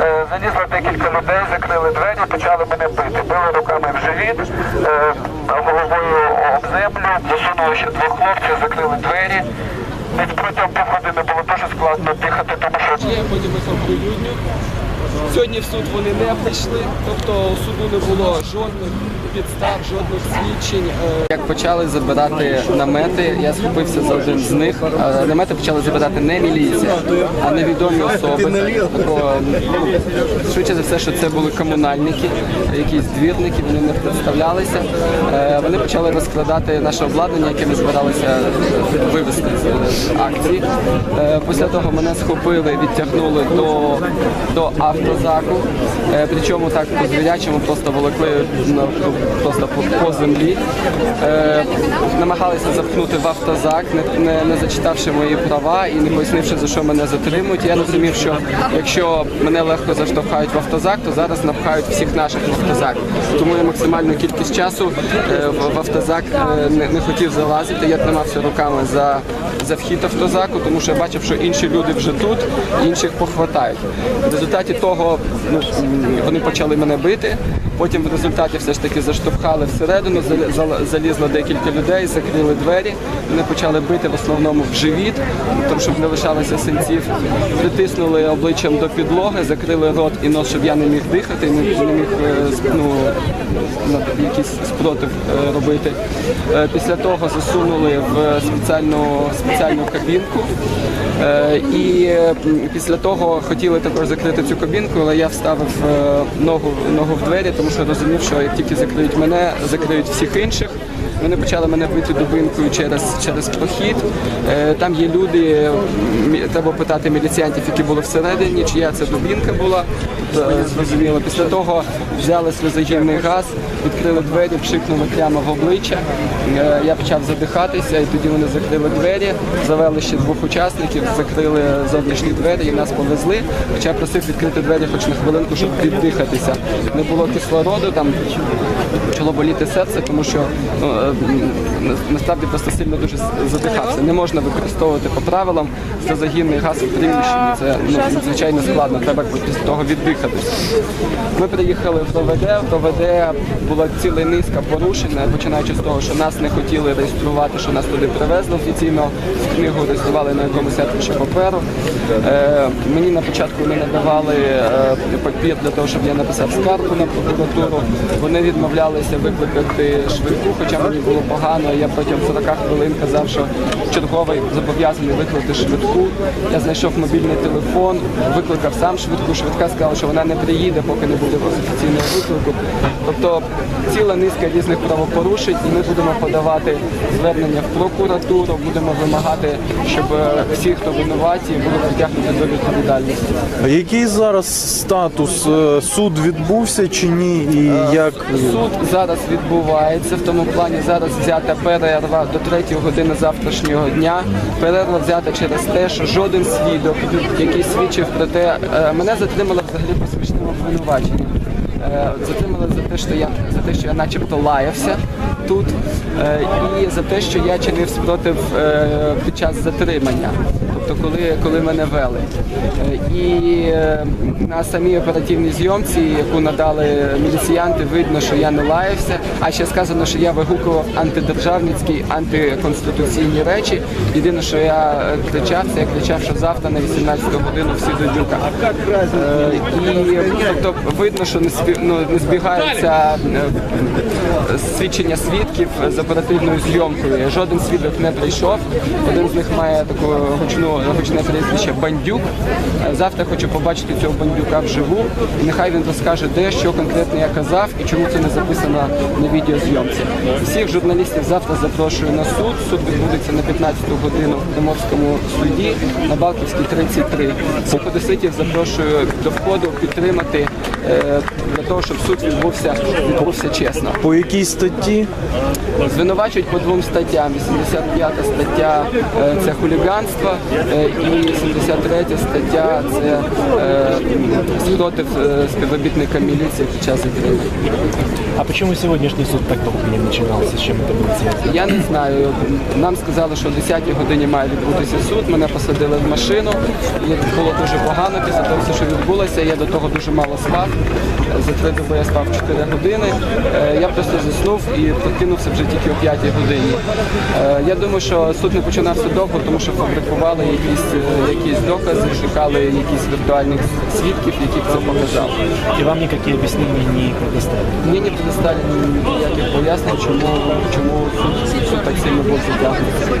Е, Залізло декілька людей, закрили двері, почали мене бити. Били руками в живіт, е, головою об землю, засунули ще двох хлопців, закрили двері. Десь протягом півгодини було дуже складно дихати, тому що Сьогодні в суд вони не прийшли, тобто у суду не було жодних підстав, жодних свідчень. Е, Як почали забирати намети, я схопився за один з них. Е, Намети почали забирати не міліція, а невідомі особи. Тобто, ну, швидше за все, що це були комунальники, якісь двірники, вони не представлялися. Е, Вони почали розкладати наше обладнання, яке ми збиралися вивезти з акції. Після того мене схопили, відтягнули до, до автозаку. Е, Причому так по звірячому просто волокли просто по, землі. Е, Намагалися запхнути в автозак, не, не, зачитавши мої права і не пояснивши, за що мене затримують. Я розумів, що якщо мене легко заштовхають в автозак, то зараз напхають всіх наших в автозак. Тому я максимальну кількість часу е, в, автозак не, не хотів залазити. Я тримався руками за, за вхід автозаку, тому що я бачив, що інші люди вже тут, інших похватають. В результаті того ну, вони почали мене бити. Потім в результаті все ж таки заштовхали всередину, зал- зал- залізло декілька людей, закрили двері. Вони почали бити в основному в живіт, тому щоб не лишалося синців. Притиснули обличчям до підлоги, закрили рот і нос, щоб я не міг дихати, не, міг е, ну, якийсь спротив е, робити. Е, Після того засунули в спеціальну, спеціальну кабінку. І після того хотіли також закрити цю кабінку, але я вставив е, ногу, ногу в двері, тому що розумів, що як тільки закриють мене, закриють всіх інших. Вони почали мене бити дубинкою через, через прохід. Е, Там є люди, треба питати міліціянтів, які були всередині, чия це дубінка була. Тобто, е, Зрозуміло. Після того взяли сльозогінний газ, відкрили двері, пшикнули прямо в обличчя. Е, Я почав задихатися, і тоді вони закрили двері, завели ще двох учасників, закрили зовнішні двері і нас повезли. Хоча просив відкрити двері хоч на хвилинку, щоб віддихатися. Не було кислороду, там почало боліти серце, тому що ну, насправді просто сильно дуже задихався. Не можна використовувати по правилам сльозогінний газ в приміщенні. Це ну, надзвичайно складно, треба після того віддихатися. Ми приїхали в ТВД, в ТВД була ціла низка порушень, починаючи з того, що нас не хотіли реєструвати, що нас туди привезли офіційно, книгу реєстрували на якомусь аркуші паперу. Е, мені на початку не надавали е, папір для того, щоб я написав скаргу на прокуратуру. Вони відмовлялися викликати швидку, хоча мені було погано. Я протягом 40 хвилин казав, що черговий зобов'язаний викликати швидку. Я знайшов мобільний телефон, викликав сам швидку. Швидка сказала, що вона не приїде, поки не буде офіційного виклику. Тобто ціла низка різних правопорушень, і ми будемо подавати звернення в прокуратуру, будемо вимагати, щоб е, всі, хто винуваті, були притягнуті до відповідальності. Який зараз статус? Е, Суд відбувся чи ні? І як Суд зараз відбувається в тому плані. Зараз взята перерва до 3 години завтрашнього дня. Перерва взята через те, що жоден свідок, який свідчив про те, е, мене затримали взагалі по смішному обвинуваченню. Е, Затримали за те, що я за те, що я начебто лаявся тут, е, і за те, що я чинив спротив під час затримання, тобто коли, коли мене вели. І на самій оперативній зйомці, яку надали міліціянти, видно, що я не лаявся. А ще сказано, що я вигукував антидержавницькі, антиконституційні речі. Єдине, що я е, кричав, це я кричав, що завтра на 18 годину всі до дюка. Е, І тобто видно, що не спі- ну, не збігаються е, свідчення свідків з оперативною зйомкою. Жоден свідок не прийшов. Один з них має таку гучну гучне прізвище Бандюк. Завтра хочу побачити цього бандюка вживу. І нехай він розкаже, де що конкретно я казав і чому це не записано на відеозйомці. Всіх журналістів завтра запрошую на суд. Суд відбудеться на 15 годину в Приморському суді на Балківській 33. Всіх одеситів запрошую до входу підтримати е, для того, щоб суд відбувся, відбувся чесно. по якій статті? Звинувачують по двом статтям. 85 стаття е, це хуліганство, Е, І 73 стаття це е, спротив співробітника міліції під час затримання. А почему сегодняшний суд так долго не начинался? С чем это было связано? Я не знаю. Нам сказали, що о 10 годині має відбутися суд. Мене посадили в машину. І було дуже погано після того, що відбулося. Я до того дуже мало спав. За три доби я спав 4 години. Е, Я просто заснув і прокинувся вже тільки о 5 годині. Е, Я думаю, що суд не починався довго, тому що фабрикували якісь, е, якісь докази, шукали якісь віртуальних свідків, яких це показав. І вам ніякі объяснения не предоставили? Мені не предоставили ніяких пояснень, чому, чому суд, суд так сильно був затягнутий.